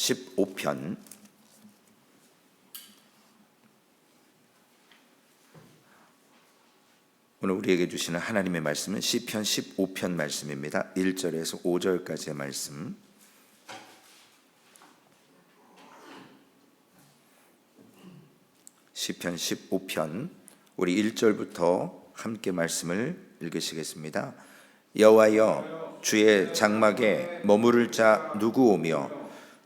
15편 오늘 우리에게 주시는 하나님의 말씀은 시편 15편 말씀입니다. 1절에서 5절까지의 말씀. 시편 15편 우리 1절부터 함께 말씀을 읽으시겠습니다. 여호와여 주의 장막에 머무를 자 누구 오며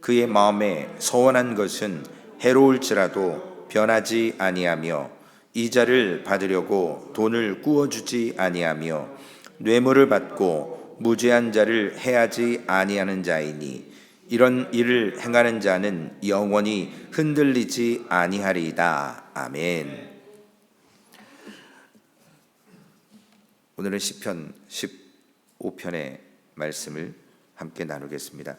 그의 마음에 서원한 것은 해로울지라도 변하지 아니하며 이자를 받으려고 돈을 꾸어주지 아니하며 뇌물을 받고 무죄한 자를 해하지 아니하는 자이니 이런 일을 행하는 자는 영원히 흔들리지 아니하리이다. 아멘. 오늘은 시편 15편의 말씀을 함께 나누겠습니다.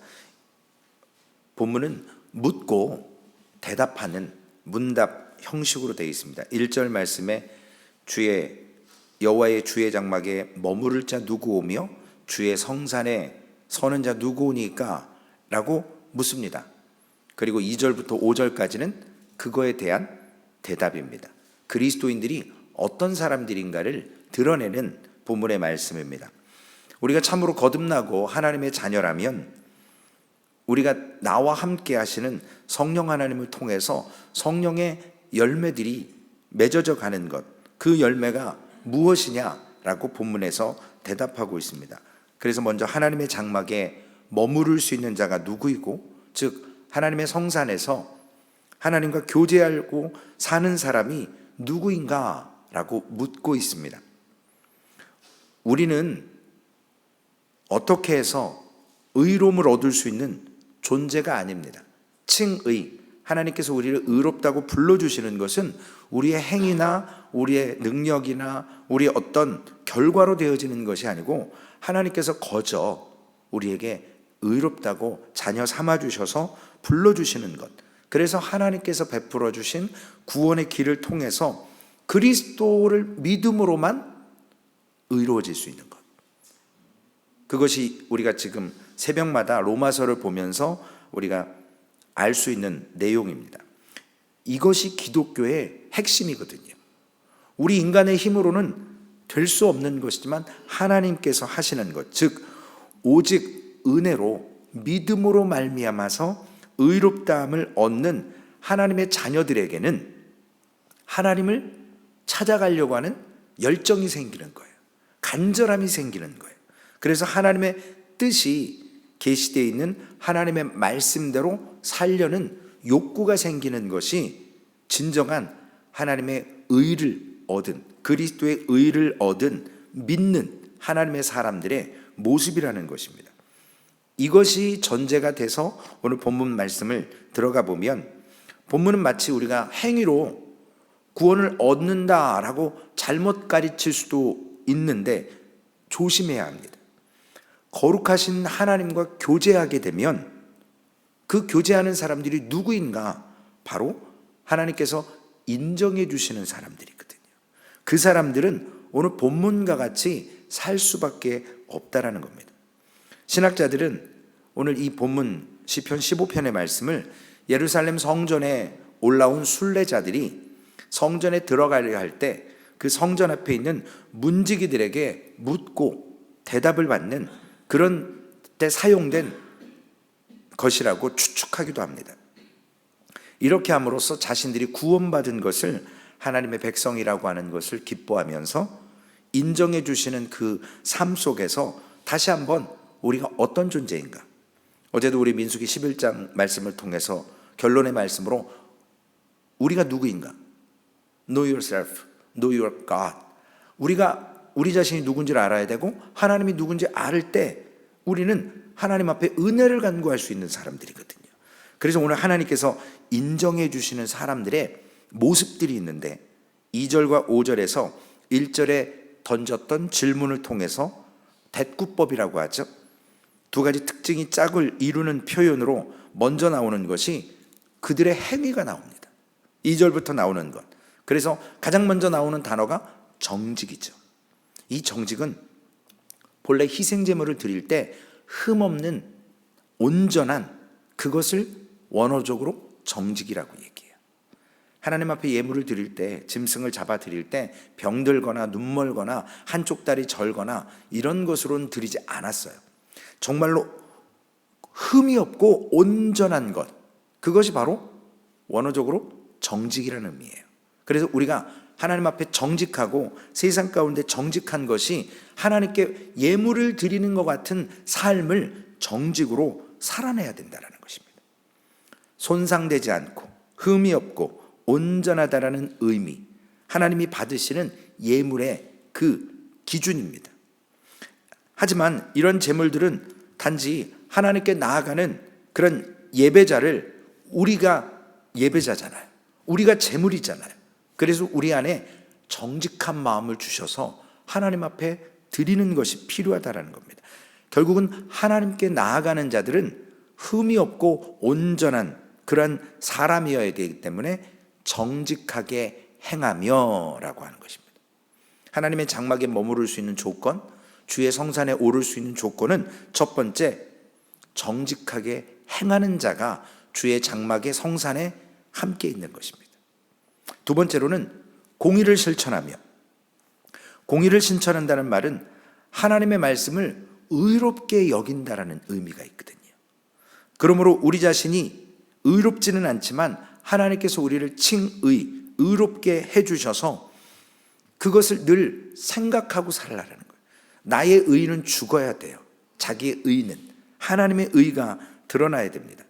본문은 묻고 대답하는 문답 형식으로 되어 있습니다. 1절 말씀에 주의 여호와의 주의 장막에 머무를 자 누구 오며 주의 성산에 서는 자 누구 오니까 라고 묻습니다. 그리고 2절부터 5절까지는 그거에 대한 대답입니다. 그리스도인들이 어떤 사람들인가를 드러내는 본문의 말씀입니다. 우리가 참으로 거듭나고 하나님의 자녀라면 우리가 나와 함께 하시는 성령 하나님을 통해서 성령의 열매들이 맺어져 가는 것, 그 열매가 무엇이냐라고 본문에서 대답하고 있습니다. 그래서 먼저 하나님의 장막에 머무를 수 있는 자가 누구이고, 즉 하나님의 성산에서 하나님과 교제하고 사는 사람이 누구인가 라고 묻고 있습니다. 우리는 어떻게 해서 의로움을 얻을 수 있는 존재가 아닙니다. 칭의 하나님께서 우리를 의롭다고 불러주시는 것은 우리의 행위나 우리의 능력이나 우리의 어떤 결과로 되어지는 것이 아니고 하나님께서 거저 우리에게 의롭다고 자녀 삼아 주셔서 불러 주시는 것. 그래서 하나님께서 베풀어 주신 구원의 길을 통해서 그리스도를 믿음으로만 의로워질 수 있는 것. 그것이 우리가 지금 새벽마다 로마서를 보면서 우리가 알 수 있는 내용입니다. 이것이 기독교의 핵심이거든요. 우리 인간의 힘으로는 될 수 없는 것이지만 하나님께서 하시는 것, 즉 오직 은혜로 믿음으로 말미암아서 의롭다함을 얻는 하나님의 자녀들에게는 하나님을 찾아가려고 하는 열정이 생기는 거예요. 간절함이 생기는 거예요. 그래서 하나님의 뜻이 계시되어 있는 하나님의 말씀대로 살려는 욕구가 생기는 것이 진정한 하나님의 의를 얻은 그리스도의 의를 얻은 믿는 하나님의 사람들의 모습이라는 것입니다. 이것이 전제가 돼서 오늘 본문 말씀을 들어가 보면 본문은 마치 우리가 행위로 구원을 얻는다라고 잘못 가르칠 수도 있는데 조심해야 합니다. 거룩하신 하나님과 교제하게 되면 그 교제하는 사람들이 누구인가? 바로 하나님께서 인정해 주시는 사람들이거든요. 그 사람들은 오늘 본문과 같이 살 수밖에 없다라는 겁니다. 신학자들은 오늘 이 본문 시편 15편의 말씀을 예루살렘 성전에 올라온 순례자들이 성전에 들어가려 할 때 그 성전 앞에 있는 문지기들에게 묻고 대답을 받는 그런 때 사용된 것이라고 추측하기도 합니다. 이렇게 함으로써 자신들이 구원받은 것을 하나님의 백성이라고 하는 것을 기뻐하면서 인정해 주시는 그 삶 속에서 다시 한번 우리가 어떤 존재인가? 어제도 우리 민수기 11장 말씀을 통해서 결론의 말씀으로 우리가 누구인가? Know yourself, know your God. 우리가 우리 자신이 누군지를 알아야 되고 하나님이 누군지 알 때 우리는 하나님 앞에 은혜를 간구할 수 있는 사람들이거든요. 그래서 오늘 하나님께서 인정해 주시는 사람들의 모습들이 있는데 2절과 5절에서 1절에 던졌던 질문을 통해서 대꾸법이라고 하죠. 두 가지 특징이 짝을 이루는 표현으로 먼저 나오는 것이 그들의 행위가 나옵니다. 2절부터 나오는 것. 그래서 가장 먼저 나오는 단어가 정직이죠. 이 정직은 본래 희생 제물을 드릴 때 흠없는 온전한 그것을 원어적으로 정직이라고 얘기해요. 하나님 앞에 예물을 드릴 때 짐승을 잡아 드릴 때 병들거나 눈멀거나 한쪽 다리 절거나 이런 것으로는 드리지 않았어요. 정말로 흠이 없고 온전한 것 그것이 바로 원어적으로 정직이라는 의미예요. 그래서 우리가 하나님 앞에 정직하고 세상 가운데 정직한 것이 하나님께 예물을 드리는 것 같은 삶을 정직으로 살아내야 된다는 것입니다. 손상되지 않고 흠이 없고 온전하다라는 의미, 하나님이 받으시는 예물의 그 기준입니다. 하지만 이런 제물들은 단지 하나님께 나아가는 그런 예배자를 우리가 예배자잖아요. 우리가 제물이잖아요. 그래서 우리 안에 정직한 마음을 주셔서 하나님 앞에 드리는 것이 필요하다라는 겁니다. 결국은 하나님께 나아가는 자들은 흠이 없고 온전한 그런 사람이어야 되기 때문에 정직하게 행하며라고 하는 것입니다. 하나님의 장막에 머무를 수 있는 조건, 주의 성산에 오를 수 있는 조건은 첫 번째 정직하게 행하는 자가 주의 장막의 성산에 함께 있는 것입니다. 두 번째로는 공의를 실천하며 공의를 실천한다는 말은 하나님의 말씀을 의롭게 여긴다라는 의미가 있거든요. 그러므로 우리 자신이 의롭지는 않지만 하나님께서 우리를 칭의, 의롭게 해주셔서 그것을 늘 생각하고 살라는 거예요. 나의 의는 죽어야 돼요. 자기의 의는. 하나님의 의가 드러나야 됩니다.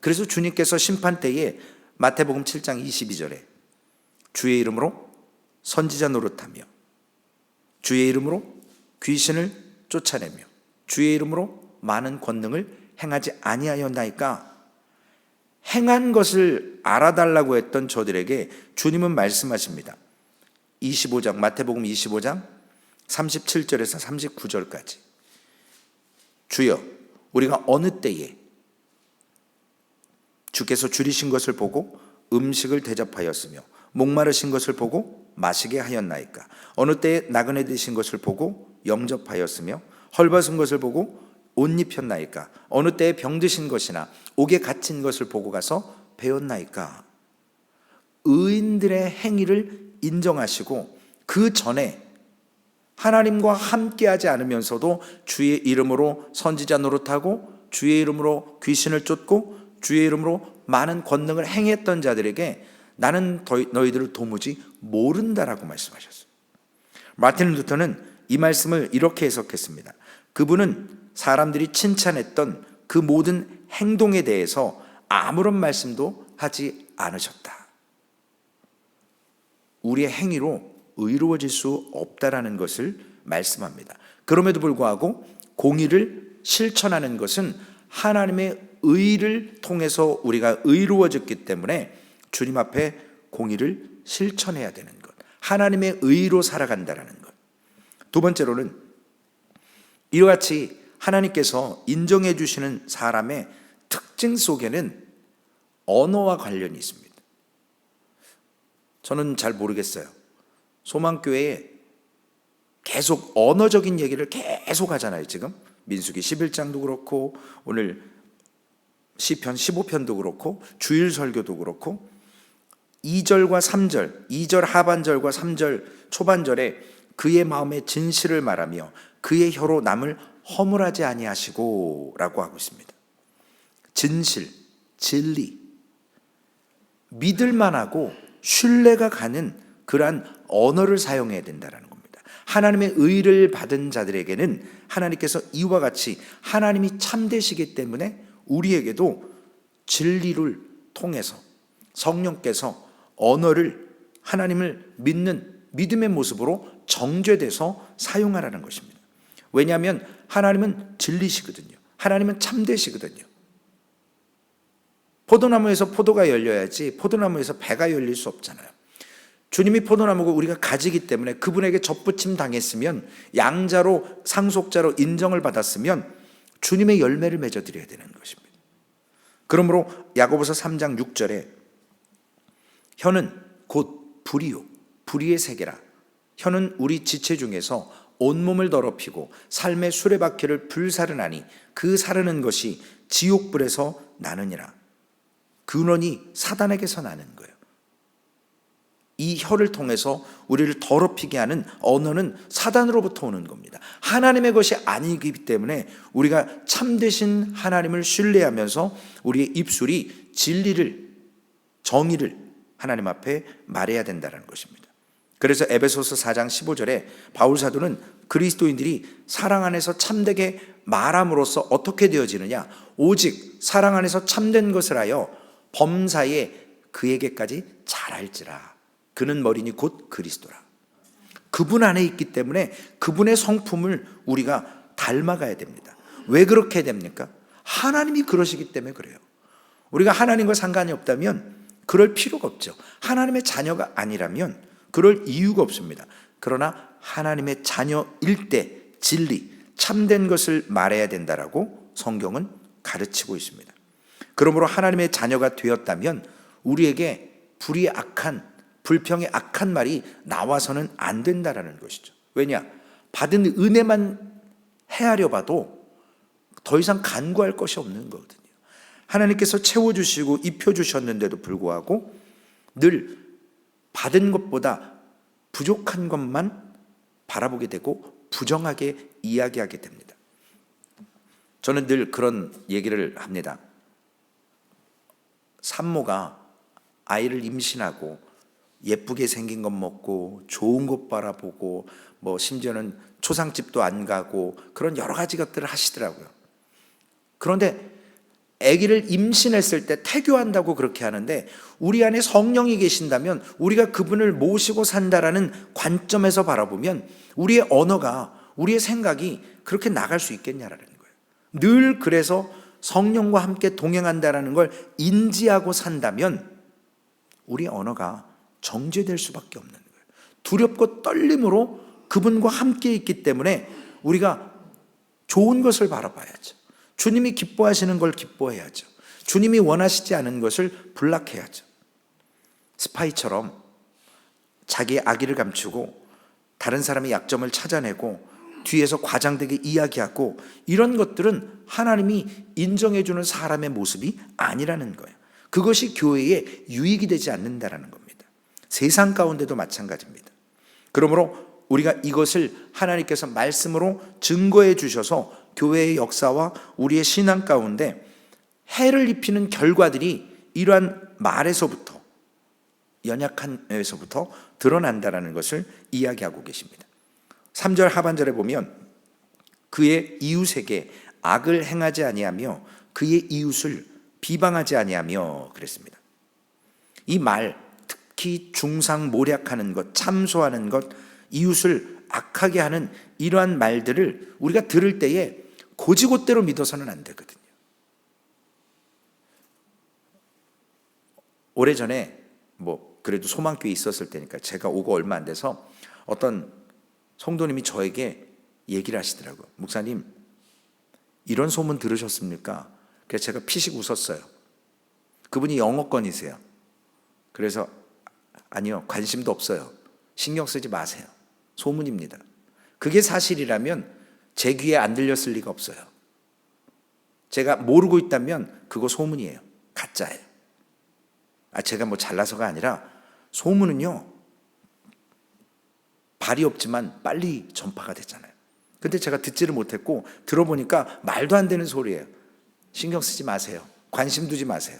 그래서 주님께서 심판 때에 마태복음 7장 22절에 주의 이름으로 선지자 노릇하며 주의 이름으로 귀신을 쫓아내며 주의 이름으로 많은 권능을 행하지 아니하였나이까 행한 것을 알아달라고 했던 저들에게 주님은 말씀하십니다. 25장 마태복음 25장 37절에서 39절까지 주여 우리가 어느 때에 주께서 줄이신 것을 보고 음식을 대접하였으며 목마르신 것을 보고 마시게 하였나이까. 어느 때에 나그네 되신 것을 보고 영접하였으며 헐벗은 것을 보고 옷 입혔나이까. 어느 때에 병드신 것이나 옥에 갇힌 것을 보고 가서 배웠나이까. 의인들의 행위를 인정하시고 그 전에 하나님과 함께하지 않으면서도 주의 이름으로 선지자 노릇하고 주의 이름으로 귀신을 쫓고 주의 이름으로 많은 권능을 행했던 자들에게 나는 너희들을 도무지 모른다라고 말씀하셨어요. 마틴 루터는 이 말씀을 이렇게 해석했습니다. 그분은 사람들이 칭찬했던 그 모든 행동에 대해서 아무런 말씀도 하지 않으셨다. 우리의 행위로 의로워질 수 없다라는 것을 말씀합니다. 그럼에도 불구하고 공의를 실천하는 것은 하나님의 의를 통해서 우리가 의로워졌기 때문에 주님 앞에 공의를 실천해야 되는 것. 하나님의 의로 살아간다라는 것. 두 번째로는 이와 같이 하나님께서 인정해 주시는 사람의 특징 속에는 언어와 관련이 있습니다. 저는 잘 모르겠어요. 소망교회에 계속 언어적인 얘기를 계속 하잖아요, 지금. 민수기 11장도 그렇고 오늘 시편 15편도 그렇고 주일 설교도 그렇고 2절과 3절, 2절 하반절과 3절 초반절에 그의 마음의 진실을 말하며 그의 혀로 남을 허물하지 아니하시고 라고 하고 있습니다. 진실, 진리, 믿을 만하고 신뢰가 가는 그러한 언어를 사용해야 된다는 겁니다. 하나님의 의를 받은 자들에게는 하나님께서 이와 같이 하나님이 참되시기 때문에 우리에게도 진리를 통해서 성령께서 언어를 하나님을 믿는 믿음의 모습으로 정죄돼서 사용하라는 것입니다. 왜냐하면 하나님은 진리시거든요. 하나님은 참되시거든요. 포도나무에서 포도가 열려야지 포도나무에서 배가 열릴 수 없잖아요. 주님이 포도나무고 우리가 가지기 때문에 그분에게 접붙임 당했으면 양자로 상속자로 인정을 받았으면 주님의 열매를 맺어 드려야 되는 것입니다. 그러므로 야고보서 3장 6절에 혀는 곧 불이요 불의의 세계라 혀는 우리 지체 중에서 온몸을 더럽히고 삶의 수레바퀴를 불사르나니 그 사르는 것이 지옥불에서 나느니라 근원이 사단에게서 나는 거예요. 이 혀를 통해서 우리를 더럽히게 하는 언어는 사단으로부터 오는 겁니다. 하나님의 것이 아니기 때문에 우리가 참되신 하나님을 신뢰하면서 우리의 입술이 진리를 정의를 하나님 앞에 말해야 된다는 것입니다. 그래서 에베소서 4장 15절에 바울 사도는 그리스도인들이 사랑 안에서 참되게 말함으로써 어떻게 되어지느냐? 오직 사랑 안에서 참된 것을 하여 범사에 그에게까지 잘할지라. 그는 머리니 곧 그리스도라. 그분 안에 있기 때문에 그분의 성품을 우리가 닮아가야 됩니다. 왜 그렇게 됩니까? 하나님이 그러시기 때문에 그래요. 우리가 하나님과 상관이 없다면 그럴 필요가 없죠. 하나님의 자녀가 아니라면 그럴 이유가 없습니다. 그러나 하나님의 자녀일 때 진리, 참된 것을 말해야 된다라고 성경은 가르치고 있습니다. 그러므로 하나님의 자녀가 되었다면 우리에게 불이 악한 불평의 악한 말이 나와서는 안 된다라는 것이죠. 왜냐? 받은 은혜만 헤아려 봐도 더 이상 간구할 것이 없는 거거든요. 하나님께서 채워주시고 입혀주셨는데도 불구하고 늘 받은 것보다 부족한 것만 바라보게 되고 부정하게 이야기하게 됩니다. 저는 늘 그런 얘기를 합니다. 산모가 아이를 임신하고 예쁘게 생긴 것 먹고 좋은 곳 바라보고 뭐 심지어는 초상집도 안 가고 그런 여러 가지 것들을 하시더라고요. 그런데 아기를 임신했을 때 태교한다고 그렇게 하는데 우리 안에 성령이 계신다면 우리가 그분을 모시고 산다라는 관점에서 바라보면 우리의 언어가 우리의 생각이 그렇게 나갈 수 있겠냐라는 거예요. 늘 그래서 성령과 함께 동행한다라는 걸 인지하고 산다면 우리 언어가 정죄될 수밖에 없는 거예요. 두렵고 떨림으로 그분과 함께 있기 때문에 우리가 좋은 것을 바라봐야죠. 주님이 기뻐하시는 걸 기뻐해야죠. 주님이 원하시지 않은 것을 불락해야죠. 스파이처럼 자기의 악의를 감추고 다른 사람의 약점을 찾아내고 뒤에서 과장되게 이야기하고 이런 것들은 하나님이 인정해주는 사람의 모습이 아니라는 거예요. 그것이 교회에 유익이 되지 않는다라는 겁니다. 세상 가운데도 마찬가지입니다. 그러므로 우리가 이것을 하나님께서 말씀으로 증거해 주셔서 교회의 역사와 우리의 신앙 가운데 해를 입히는 결과들이 이러한 말에서부터 연약한에서부터 드러난다라는 것을 이야기하고 계십니다. 3절 하반절에 보면 그의 이웃에게 악을 행하지 아니하며 그의 이웃을 비방하지 아니하며 그랬습니다. 이 말 특히 중상 모략하는 것, 참소하는 것, 이웃을 악하게 하는 이러한 말들을 우리가 들을 때에 고지고대로 믿어서는 안 되거든요. 오래전에 뭐 그래도 소망교회 있었을 때니까 제가 오고 얼마 안 돼서 어떤 성도님이 저에게 얘기를 하시더라고요. 목사님, 이런 소문 들으셨습니까? 그래서 제가 피식 웃었어요. 그분이 영어권이세요. 그래서 아니요, 관심도 없어요. 신경 쓰지 마세요. 소문입니다. 그게 사실이라면 제 귀에 안 들렸을 리가 없어요. 제가 모르고 있다면 그거 소문이에요. 가짜예요. 아, 제가 뭐 잘나서가 아니라 소문은요, 발이 없지만 빨리 전파가 되잖아요. 근데 제가 듣지를 못했고 들어보니까 말도 안 되는 소리예요. 신경 쓰지 마세요. 관심 두지 마세요.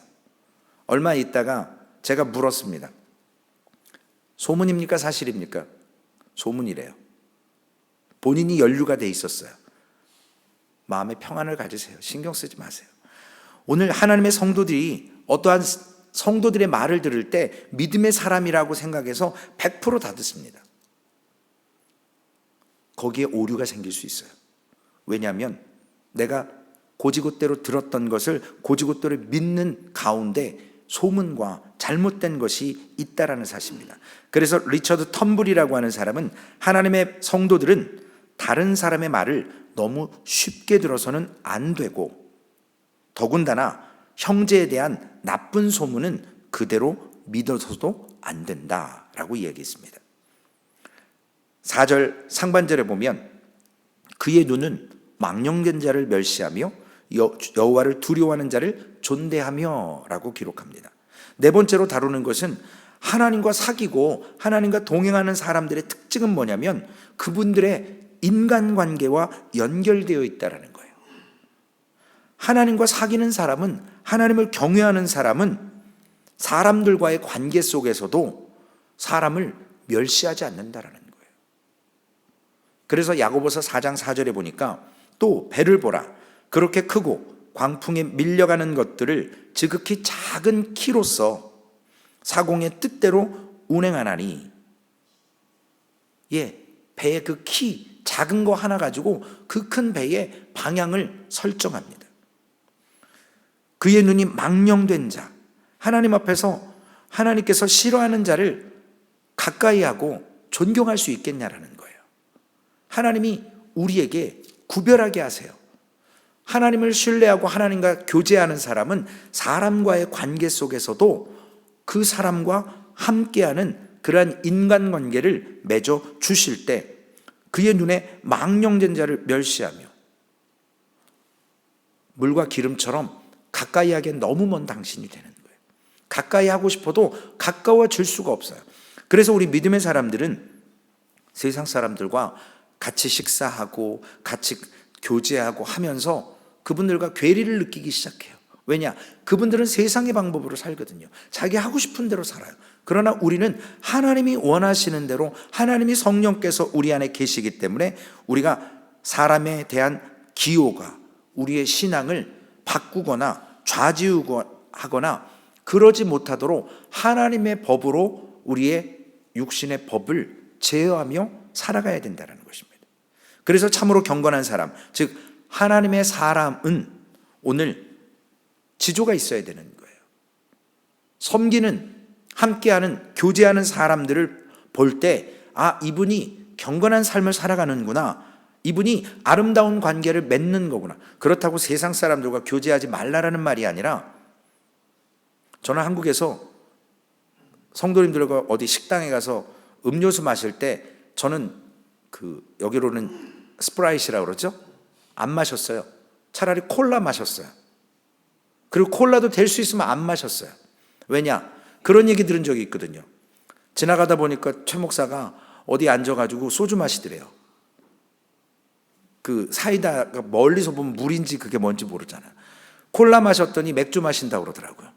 얼마 있다가 제가 물었습니다. 소문입니까? 사실입니까? 소문이래요. 본인이 연루가 돼 있었어요. 마음의 평안을 가지세요. 신경 쓰지 마세요. 오늘 하나님의 성도들이 어떠한 성도들의 말을 들을 때 믿음의 사람이라고 생각해서 100%다 듣습니다. 거기에 오류가 생길 수 있어요. 왜냐하면 내가 고지고대로 들었던 것을 고지고대로 믿는 가운데 소문과 잘못된 것이 있다라는 사실입니다. 그래서 리처드 텀블이라고 하는 사람은 하나님의 성도들은 다른 사람의 말을 너무 쉽게 들어서는 안 되고 더군다나 형제에 대한 나쁜 소문은 그대로 믿어서도 안 된다라고 얘기했습니다. 4절 상반절에 보면 그의 눈은 망령된 자를 멸시하며 여- 여호와를 두려워하는 자를 존대하며라고 기록합니다. 네 번째로 다루는 것은 하나님과 사귀고 하나님과 동행하는 사람들의 특징은 뭐냐면 그분들의 인간관계와 연결되어 있다라는 거예요. 하나님과 사귀는 사람은 하나님을 경외하는 사람은 사람들과의 관계 속에서도 사람을 멸시하지 않는다라는 거예요. 그래서 야고보서 4장 4절에 보니까 또 배를 보라 그렇게 크고 광풍에 밀려가는 것들을 지극히 작은 키로서 사공의 뜻대로 운행하나니 예 배의 그 키 작은 거 하나 가지고 그 큰 배의 방향을 설정합니다. 그의 눈이 망령된 자 하나님 앞에서 하나님께서 싫어하는 자를 가까이 하고 존경할 수 있겠냐라는 거예요. 하나님이 우리에게 구별하게 하세요. 하나님을 신뢰하고 하나님과 교제하는 사람은 사람과의 관계 속에서도 그 사람과 함께하는 그러한 인간관계를 맺어 주실 때 그의 눈에 망령된 자를 멸시하며 물과 기름처럼 가까이 하기엔 너무 먼 당신이 되는 거예요. 가까이 하고 싶어도 가까워질 수가 없어요. 그래서 우리 믿음의 사람들은 세상 사람들과 같이 식사하고 같이 교제하고 하면서 그분들과 괴리를 느끼기 시작해요. 왜냐? 그분들은 세상의 방법으로 살거든요. 자기 하고 싶은 대로 살아요. 그러나 우리는 하나님이 원하시는 대로 하나님이 성령께서 우리 안에 계시기 때문에 우리가 사람에 대한 기호가 우리의 신앙을 바꾸거나 좌지우하거나 그러지 못하도록 하나님의 법으로 우리의 육신의 법을 제어하며 살아가야 된다는 것입니다. 그래서 참으로 경건한 사람, 즉 하나님의 사람은 오늘 지조가 있어야 되는 거예요. 섬기는 함께하는 교제하는 사람들을 볼 때 아, 이분이 경건한 삶을 살아가는구나. 이분이 아름다운 관계를 맺는 거구나. 그렇다고 세상 사람들과 교제하지 말라라는 말이 아니라 저는 한국에서 성도님들과 어디 식당에 가서 음료수 마실 때 저는 그 여기로는 스프라이트라고 그러죠? 안 마셨어요. 차라리 콜라 마셨어요. 그리고 콜라도 될 수 있으면 안 마셨어요. 왜냐? 그런 얘기 들은 적이 있거든요. 지나가다 보니까 최 목사가 어디 앉아가지고 소주 마시더래요. 그 사이다가 멀리서 보면 물인지 그게 뭔지 모르잖아요. 콜라 마셨더니 맥주 마신다고 그러더라고요.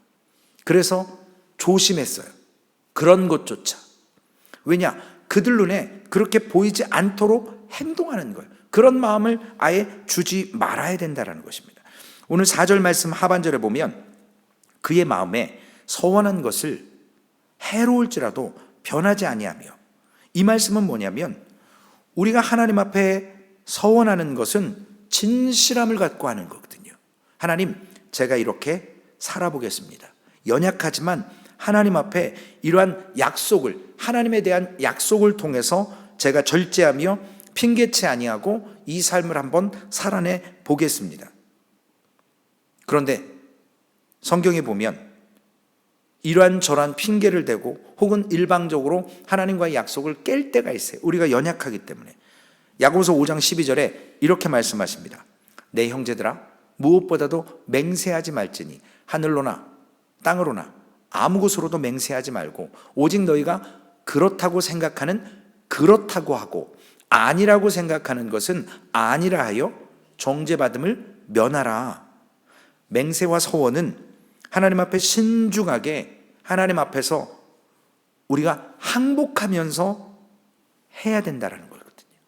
그래서 조심했어요. 그런 것조차. 왜냐? 그들 눈에 그렇게 보이지 않도록 행동하는 거예요. 그런 마음을 아예 주지 말아야 된다는 것입니다. 오늘 4절 말씀 하반절에 보면 그의 마음에 서원한 것을 해로울지라도 변하지 아니하며 이 말씀은 뭐냐면 우리가 하나님 앞에 서원하는 것은 진실함을 갖고 하는 거거든요. 하나님, 제가 이렇게 살아보겠습니다. 연약하지만 하나님 앞에 이러한 약속을 하나님에 대한 약속을 통해서 제가 절제하며 핑계치 아니하고 이 삶을 한번 살아내 보겠습니다. 그런데 성경에 보면 이러한 저러한 핑계를 대고 혹은 일방적으로 하나님과의 약속을 깰 때가 있어요. 우리가 연약하기 때문에. 야고보서 5장 12절에 이렇게 말씀하십니다. 내 형제들아 무엇보다도 맹세하지 말지니 하늘로나 땅으로나 아무 곳으로도 맹세하지 말고 오직 너희가 그렇다고 생각하는 그렇다고 하고 아니라고 생각하는 것은 아니라 하여 정죄받음을 면하라. 맹세와 서원은 하나님 앞에 신중하게 하나님 앞에서 우리가 항복하면서 해야 된다는 거거든요.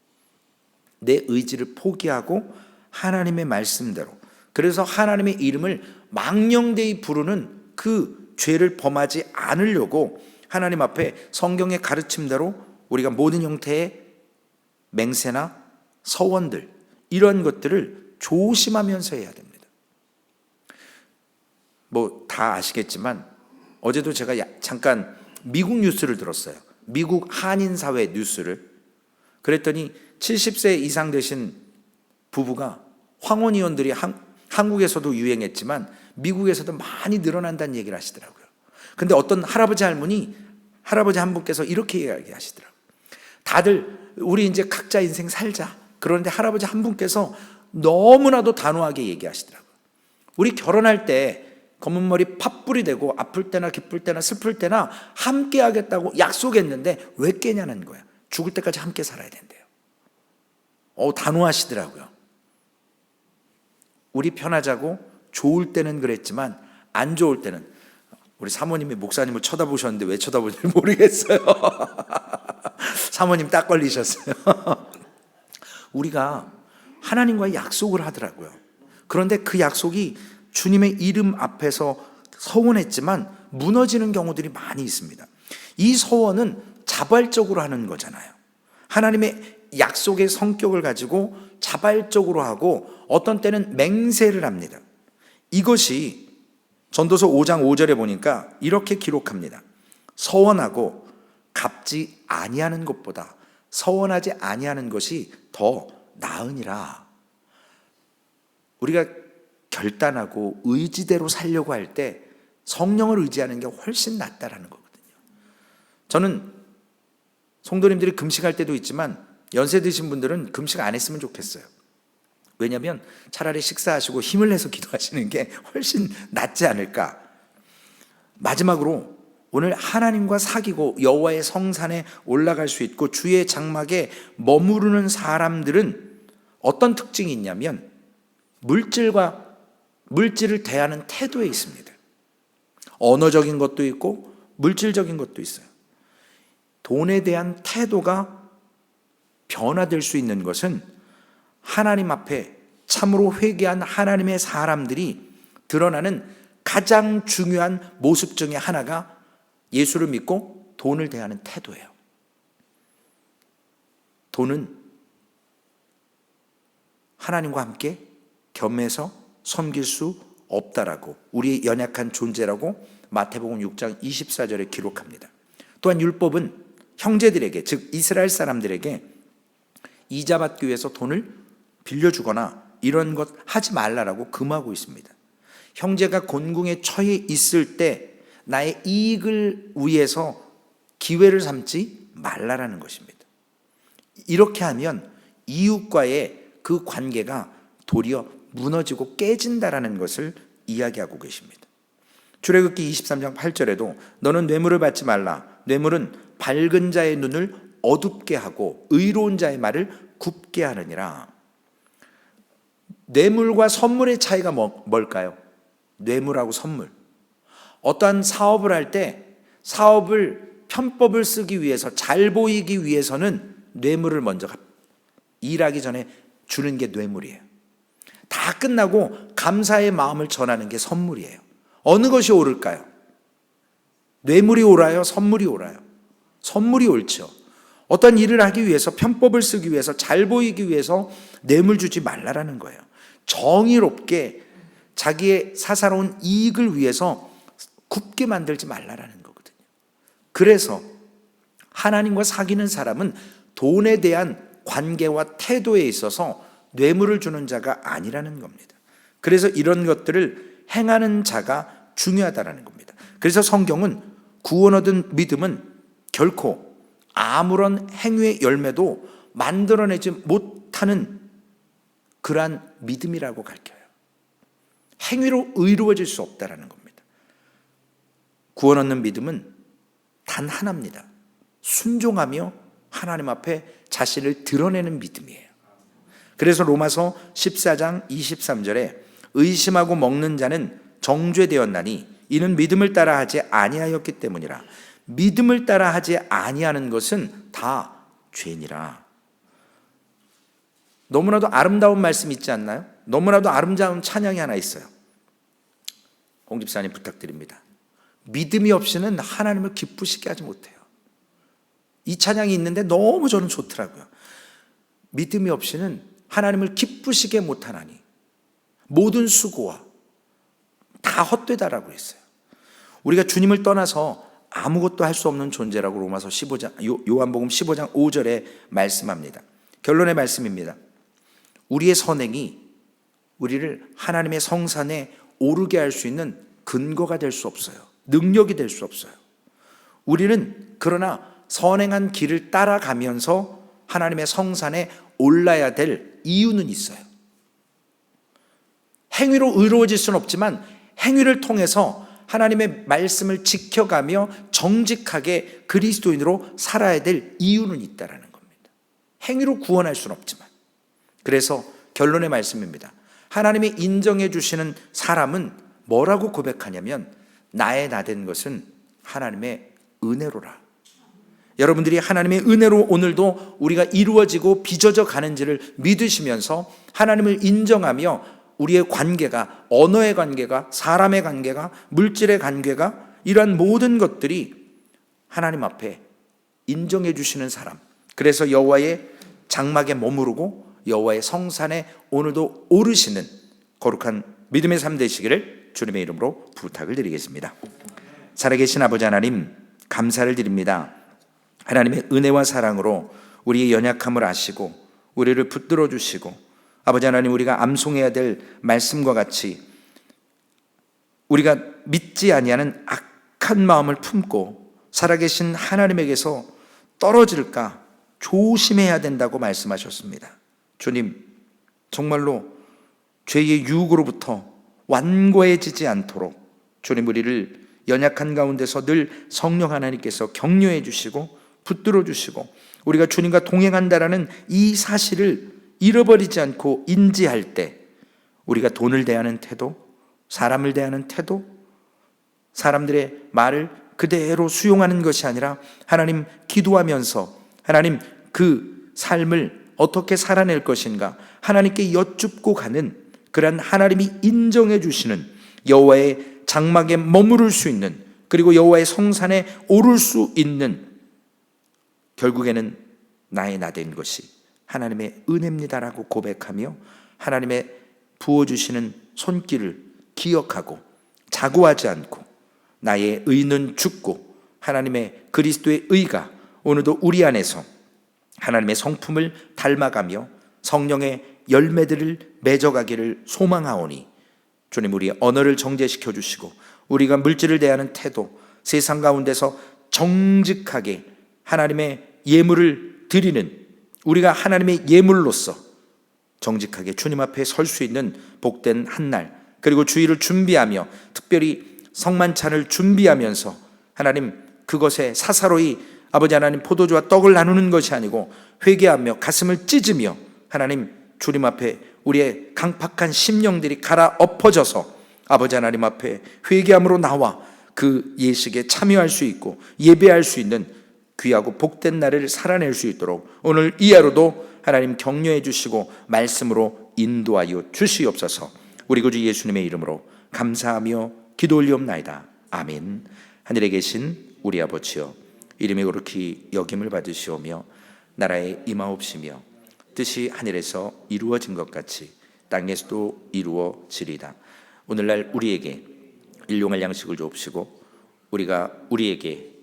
내 의지를 포기하고 하나님의 말씀대로 그래서 하나님의 이름을 망령되이 부르는 그 죄를 범하지 않으려고 하나님 앞에 성경의 가르침대로 우리가 모든 형태의 맹세나 서원들 이런 것들을 조심하면서 해야 됩니다. 뭐 다 아시겠지만 어제도 제가 야- 잠깐 미국 뉴스를 들었어요. 미국 한인 사회 뉴스를 그랬더니 70세 이상 되신 부부가 황혼 이혼들이 한, 한국에서도 유행했지만 미국에서도 많이 늘어난다는 얘기를 하시더라고요. 근데 어떤 할아버지 할머니 할아버지 한 분께서 이렇게 이야기하시더라고요. 다들 우리 이제 각자 인생 살자. 그런데 할아버지 한 분께서 너무나도 단호하게 얘기하시더라고요. 우리 결혼할 때 검은 머리 팥불이 되고 아플 때나 기쁠 때나 슬플 때나 함께 하겠다고 약속했는데 왜 깨냐는 거야. 죽을 때까지 함께 살아야 된대요. 어, 단호하시더라고요. 우리 편하자고 좋을 때는 그랬지만 안 좋을 때는 우리 사모님이 목사님을 쳐다보셨는데 왜 쳐다보는지 모르겠어요. 사모님 딱 걸리셨어요. 우리가 하나님과의 약속을 하더라고요. 그런데 그 약속이 주님의 이름 앞에서 서원했지만 무너지는 경우들이 많이 있습니다. 이 서원은 자발적으로 하는 거잖아요. 하나님의 약속의 성격을 가지고 자발적으로 하고 어떤 때는 맹세를 합니다. 이것이 전도서 5장 5절에 보니까 이렇게 기록합니다. 서원하고 갚지 아니하는 것보다 서원하지 아니하는 것이 더 나으니라. 우리가 결단하고 의지대로 살려고 할 때 성령을 의지하는 게 훨씬 낫다라는 거거든요. 저는 성도님들이 금식할 때도 있지만 연세 드신 분들은 금식 안 했으면 좋겠어요. 왜냐하면 차라리 식사하시고 힘을 내서 기도하시는 게 훨씬 낫지 않을까. 마지막으로 오늘 하나님과 사귀고 여호와의 성산에 올라갈 수 있고 주의 장막에 머무르는 사람들은 어떤 특징이 있냐면 물질과 물질을 대하는 태도에 있습니다. 언어적인 것도 있고 물질적인 것도 있어요. 돈에 대한 태도가 변화될 수 있는 것은 하나님 앞에 참으로 회개한 하나님의 사람들이 드러나는 가장 중요한 모습 중에 하나가 예수를 믿고 돈을 대하는 태도예요. 돈은 하나님과 함께 겸해서 섬길 수 없다라고 우리의 연약한 존재라고 마태복음 6장 24절에 기록합니다. 또한 율법은 형제들에게 즉 이스라엘 사람들에게 이자 받기 위해서 돈을 빌려주거나 이런 것 하지 말라라고 금하고 있습니다. 형제가 곤궁에 처해 있을 때 나의 이익을 위해서 기회를 삼지 말라라는 것입니다. 이렇게 하면 이웃과의 그 관계가 도리어 무너지고 깨진다라는 것을 이야기하고 계십니다. 출애굽기 23장 8절에도 너는 뇌물을 받지 말라. 뇌물은 밝은 자의 눈을 어둡게 하고 의로운 자의 말을 굽게 하느니라. 뇌물과 선물의 차이가 뭐, 뭘까요? 뇌물하고 선물. 어떠한 사업을 할 때 사업을 편법을 쓰기 위해서 잘 보이기 위해서는 뇌물을 먼저 갚- 일하기 전에 주는 게 뇌물이에요. 다 끝나고 감사의 마음을 전하는 게 선물이에요. 어느 것이 옳을까요? 뇌물이 옳아요? 선물이 옳아요? 선물이 옳죠. 어떤 일을 하기 위해서 편법을 쓰기 위해서 잘 보이기 위해서 뇌물 주지 말라라는 거예요. 정의롭게 자기의 사사로운 이익을 위해서 굽게 만들지 말라라는 거거든요. 그래서 하나님과 사귀는 사람은 돈에 대한 관계와 태도에 있어서 뇌물을 주는 자가 아니라는 겁니다. 그래서 이런 것들을 행하는 자가 중요하다라는 겁니다. 그래서 성경은 구원 얻은 믿음은 결코 아무런 행위의 열매도 만들어내지 못하는 그러한 믿음이라고 가르쳐요. 행위로 의로워질 수 없다라는 겁니다. 구원 얻는 믿음은 단 하나입니다. 순종하며 하나님 앞에 자신을 드러내는 믿음이에요. 그래서 로마서 14장 23절에 의심하고 먹는 자는 정죄되었나니 이는 믿음을 따라 하지 아니하였기 때문이라. 믿음을 따라 하지 아니하는 것은 다 죄니라. 너무나도 아름다운 말씀 있지 않나요? 너무나도 아름다운 찬양이 하나 있어요. 홍 집사님 부탁드립니다. 믿음이 없이는 하나님을 기쁘시게 하지 못해요. 이 찬양이 있는데 너무 저는 좋더라고요. 믿음이 없이는 하나님을 기쁘시게 못하나니 모든 수고와 다 헛되다라고 했어요. 우리가 주님을 떠나서 아무것도 할 수 없는 존재라고 로마서 15장 요, 요한복음 15장 5절에 말씀합니다. 결론의 말씀입니다. 우리의 선행이 우리를 하나님의 성산에 오르게 할 수 있는 근거가 될 수 없어요. 능력이 될 수 없어요. 우리는 그러나 선행한 길을 따라가면서 하나님의 성산에 올라야 될 이유는 있어요. 행위로 의로워질 수는 없지만 행위를 통해서 하나님의 말씀을 지켜가며 정직하게 그리스도인으로 살아야 될 이유는 있다라는 겁니다. 행위로 구원할 수는 없지만. 그래서 결론의 말씀입니다. 하나님이 인정해 주시는 사람은 뭐라고 고백하냐면 나의 나 된 것은 하나님의 은혜로라. 여러분들이 하나님의 은혜로 오늘도 우리가 이루어지고 빚어져 가는지를 믿으시면서 하나님을 인정하며 우리의 관계가 언어의 관계가 사람의 관계가 물질의 관계가 이러한 모든 것들이 하나님 앞에 인정해 주시는 사람. 그래서 여호와의 장막에 머무르고 여호와의 성산에 오늘도 오르시는 거룩한 믿음의 삶 되시기를 주님의 이름으로 부탁을 드리겠습니다. 살아계신 아버지 하나님 감사를 드립니다. 하나님의 은혜와 사랑으로 우리의 연약함을 아시고 우리를 붙들어 주시고 아버지 하나님 우리가 암송해야 될 말씀과 같이 우리가 믿지 아니하는 악한 마음을 품고 살아계신 하나님에게서 떨어질까 조심해야 된다고 말씀하셨습니다. 주님, 정말로 죄의 유혹으로부터 완고해지지 않도록 주님 우리를 연약한 가운데서 늘 성령 하나님께서 격려해 주시고 붙들어 주시고 우리가 주님과 동행한다라는 이 사실을 잃어버리지 않고 인지할 때 우리가 돈을 대하는 태도, 사람을 대하는 태도, 사람들의 말을 그대로 수용하는 것이 아니라 하나님 기도하면서 하나님 그 삶을 어떻게 살아낼 것인가 하나님께 여쭙고 가는 그러한 하나님이 인정해 주시는 여호와의 장막에 머무를 수 있는 그리고 여호와의 성산에 오를 수 있는 결국에는 나의 나 된 것이 하나님의 은혜입니다라고 고백하며 하나님의 부어주시는 손길을 기억하고 자고하지 않고 나의 의는 죽고 하나님의 그리스도의 의가 오늘도 우리 안에서 하나님의 성품을 닮아가며 성령의 열매들을 맺어가기를 소망하오니 주님 우리의 언어를 정제시켜 주시고 우리가 물질을 대하는 태도 세상 가운데서 정직하게 하나님의 예물을 드리는 우리가 하나님의 예물로서 정직하게 주님 앞에 설 수 있는 복된 한 날 그리고 주의를 준비하며 특별히 성만찬을 준비하면서 하나님 그것에 사사로이 아버지 하나님 포도주와 떡을 나누는 것이 아니고 회개하며 가슴을 찢으며 하나님 주님 앞에 우리의 강팍한 심령들이 갈아 엎어져서 아버지 하나님 앞에 회개함으로 나와 그 예식에 참여할 수 있고 예배할 수 있는 귀하고 복된 날을 살아낼 수 있도록 오늘 이 하루도 하나님 격려해 주시고 말씀으로 인도하여 주시옵소서. 우리 구주 예수님의 이름으로 감사하며 기도 올리옵나이다. 아멘. 하늘에 계신 우리 아버지여 이름이 그렇게 여김을 받으시오며 나라에 임하옵시며 뜻이 하늘에서 이루어진 것 같이 땅에서도 이루어지리다. 오늘날 우리에게 일용할 양식을 주옵시고 우리가 우리에게